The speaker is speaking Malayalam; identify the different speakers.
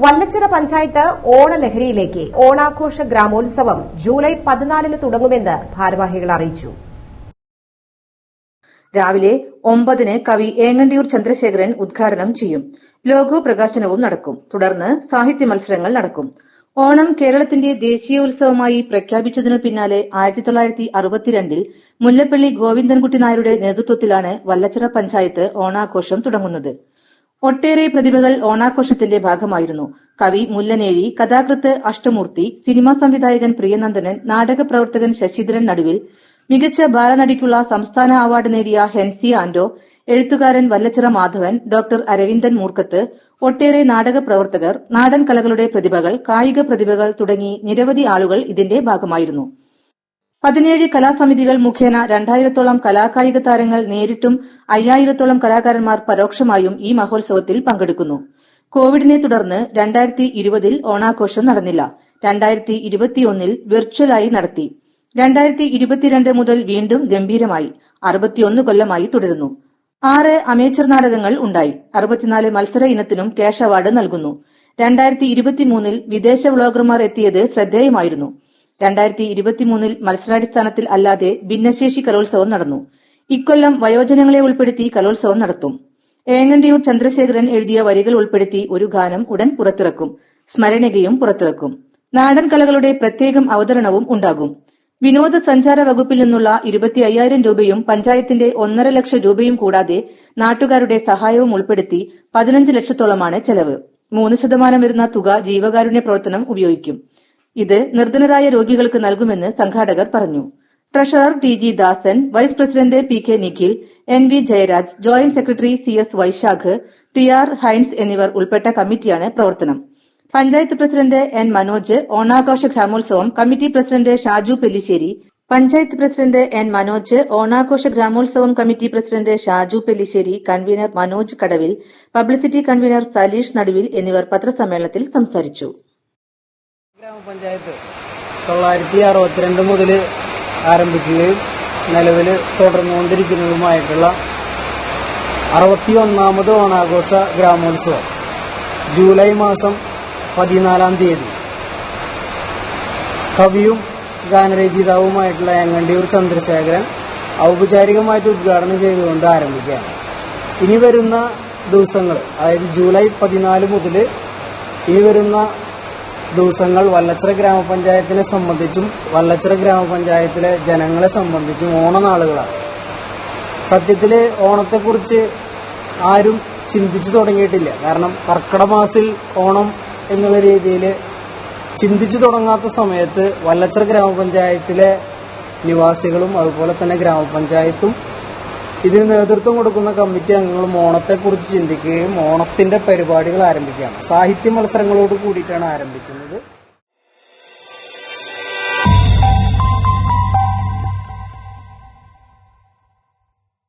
Speaker 1: വല്ലച്ചിറ പഞ്ചായത്ത് ഓണലഹരിയിലേക്ക് ഓണാഘോഷ ഗ്രാമോത്സവം ജൂലൈ പതിനാലിന് തുടങ്ങുമെന്ന് ഭാരവാഹികൾ അറിയിച്ചു.
Speaker 2: രാവിലെ ഒമ്പതിന് കവി ഏങ്ങണ്ടിയൂർ ചന്ദ്രശേഖരൻ ഉദ്ഘാടനം ചെയ്യും. ലോഗോ പ്രകാശനവും നടക്കും. തുടർന്ന് സാഹിത്യ മത്സരങ്ങൾ നടക്കും. ഓണം കേരളത്തിന്റെ ദേശീയോത്സവമായി പ്രഖ്യാപിച്ചതിനു പിന്നാലെ ആയിരത്തി തൊള്ളായിരത്തി അറുപത്തിരണ്ടിൽ മുല്ലപ്പള്ളി ഗോവിന്ദൻകുട്ടി നായരുടെ നേതൃത്വത്തിലാണ് വല്ലച്ചിറ പഞ്ചായത്ത് ഓണാഘോഷം തുടങ്ങുന്നത്. ഒട്ടേറെ പ്രതിഭകൾ ഓണാഘോഷത്തിന്റെ ഭാഗമായിരുന്നു. കവി മുല്ലനേഴി കഥാകൃത്ത് അഷ്ടമൂർത്തി സിനിമാ സംവിധായകൻ പ്രിയനന്ദനൻ നാടക പ്രവർത്തകൻ ശശിധരൻ നടുവിൽ മികച്ച ബാലനടിക്കുള്ള സംസ്ഥാന അവാർഡ് നേടിയ ഹെൻസി ആന്റോ എഴുത്തുകാരൻ വല്ലച്ചിറ മാധവൻ ഡോക്ടർ അരവിന്ദൻ മൂർക്കത്ത് ഒട്ടേറെ നാടക പ്രവർത്തകർ നാടൻ കലകളുടെ പ്രതിഭകൾ കായിക പ്രതിഭകൾ തുടങ്ങി നിരവധി ആളുകൾ ഇതിന്റെ ഭാഗമായിരുന്നു. പതിനേഴ് കലാസമിതികൾ മുഖേന രണ്ടായിരത്തോളം കലാകായിക താരങ്ങൾ നേരിട്ടും അയ്യായിരത്തോളം കലാകാരന്മാർ പരോക്ഷമായും ഈ മഹോത്സവത്തിൽ പങ്കെടുക്കുന്നു. കോവിഡിനെ തുടർന്ന് രണ്ടായിരത്തി ഇരുപതിൽ ഓണാഘോഷം നടന്നില്ല. രണ്ടായിരത്തി ഇരുപത്തിയൊന്നിൽ വെർച്വലായി നടത്തി. രണ്ടായിരത്തി ഇരുപത്തിരണ്ട് മുതൽ വീണ്ടും ഗംഭീരമായി. അറുപത്തിയൊന്ന് കൊല്ലമായി തുടരുന്നു. ആറ് അമേച്ചർ നാടകങ്ങൾ ഉണ്ടായി. അറുപത്തിനാല് മത്സര ഇനത്തിനും ക്യാഷ് അവാർഡ് നൽകുന്നു. രണ്ടായിരത്തി ഇരുപത്തിമൂന്നിൽ വിദേശ വ്ളോഗർമാർ എത്തിയത് ശ്രദ്ധേയമായിരുന്നു. രണ്ടായിരത്തി ഇരുപത്തിമൂന്നിൽ മത്സരാടിസ്ഥാനത്തിൽ അല്ലാതെ ഭിന്നശേഷി കലോത്സവം നടന്നു. ഇക്കൊല്ലം വയോജനങ്ങളെ ഉൾപ്പെടുത്തി കലോത്സവം നടത്തും. ഏങ്ങണ്ടിയൂർ ചന്ദ്രശേഖരൻ എഴുതിയ വരികൾ ഉൾപ്പെടുത്തി ഒരു ഗാനം ഉടൻ പുറത്തിറക്കും. സ്മരണികയും പുറത്തിറക്കും. നാടൻ കലകളുടെ പ്രത്യേകം അവതരണവും ഉണ്ടാകും. വിനോദസഞ്ചാര വകുപ്പിൽ നിന്നുള്ള ഇരുപത്തി അയ്യായിരം രൂപയും പഞ്ചായത്തിന്റെ ഒന്നര ലക്ഷം രൂപയും കൂടാതെ നാട്ടുകാരുടെ സഹായവും ഉൾപ്പെടുത്തി പതിനഞ്ച് ലക്ഷത്തോളമാണ് ചെലവ്. മൂന്ന് ശതമാനം വരുന്ന തുക ജീവകാരുണ്യ പ്രവർത്തനം ഉപയോഗിക്കും. ഇത് നിർധനരായ രോഗികൾക്ക് നൽകുമെന്ന് സംഘാടകർ പറഞ്ഞു. Treasurer T G Dasan vice president P K Nikhil N V Jayaraj joint secretary C S Vaisakh T R Hains എന്നിവർ ഉൾപ്പെട്ട കമ്മിറ്റിയാണ് പ്രവർത്തനം. പഞ്ചായത്ത് പ്രസിഡന്റ് എൻ മനോജ് ഓണാഘോഷ ഗ്രാമോത്സവം committee president Shaju Pellissery panchayat president N Manoj ഓണാഘോഷ ഗ്രാമോത്സവം committee president Shaju Pellissery convener Manoj Kadavil publicity convener Saleesh നടുവിൽ എന്നിവർ പത്രസമ്മേളനത്തിൽ സംസാരിച്ചു.
Speaker 3: ഗ്രാമപഞ്ചായത്ത് തൊള്ളായിരത്തി അറുപത്തിരണ്ട് മുതൽ ആരംഭിക്കുകയും നിലവിൽ തുടർന്നുകൊണ്ടിരിക്കുന്നതുമായിട്ടുള്ള അറുപത്തി ഒന്നാമത് ഓണാഘോഷ ഗ്രാമോത്സവം. ജൂലൈ മാസം പതിനാലാം തീയതി. കവിയും ഗാനരചയിതാവുമായിട്ടുള്ള എങ്ങണ്ടിയൂർ ചന്ദ്രശേഖരൻ ഔപചാരികമായിട്ട് ഉദ്ഘാടനം ചെയ്തുകൊണ്ട് ആരംഭിക്കുകയാണ്. ഇനി വരുന്ന ദിവസങ്ങൾ അതായത് ജൂലൈ പതിനാല് മുതൽ ഇനി വരുന്ന ദിവസങ്ങൾ വല്ലച്ചിറ ഗ്രാമപഞ്ചായത്തിനെ സംബന്ധിച്ചും വല്ലച്ചിറ ഗ്രാമപഞ്ചായത്തിലെ ജനങ്ങളെ സംബന്ധിച്ചും ഓണനാളുകളാണ്. സത്യത്തിൽ ഓണത്തെക്കുറിച്ച് ആരും ചിന്തിച്ചു തുടങ്ങിയിട്ടില്ല. കാരണം കർക്കിടമാസിൽ ഓണം എന്നുള്ള രീതിയിൽ ചിന്തിച്ചു തുടങ്ങാത്ത സമയത്ത് വല്ലച്ചിറ ഗ്രാമപഞ്ചായത്തിലെ നിവാസികളും അതുപോലെ തന്നെ ഗ്രാമപഞ്ചായത്തും ഇതിന് നേതൃത്വം കൊടുക്കുന്ന കമ്മിറ്റി അംഗങ്ങളും ഓണത്തെക്കുറിച്ച് ചിന്തിക്കുകയും ഓണത്തിന്റെ പരിപാടികൾ ആരംഭിക്കുകയാണ്. സാഹിത്യ മത്സരങ്ങളോട് കൂടിയിട്ടാണ് ആരംഭിക്കുന്നത്.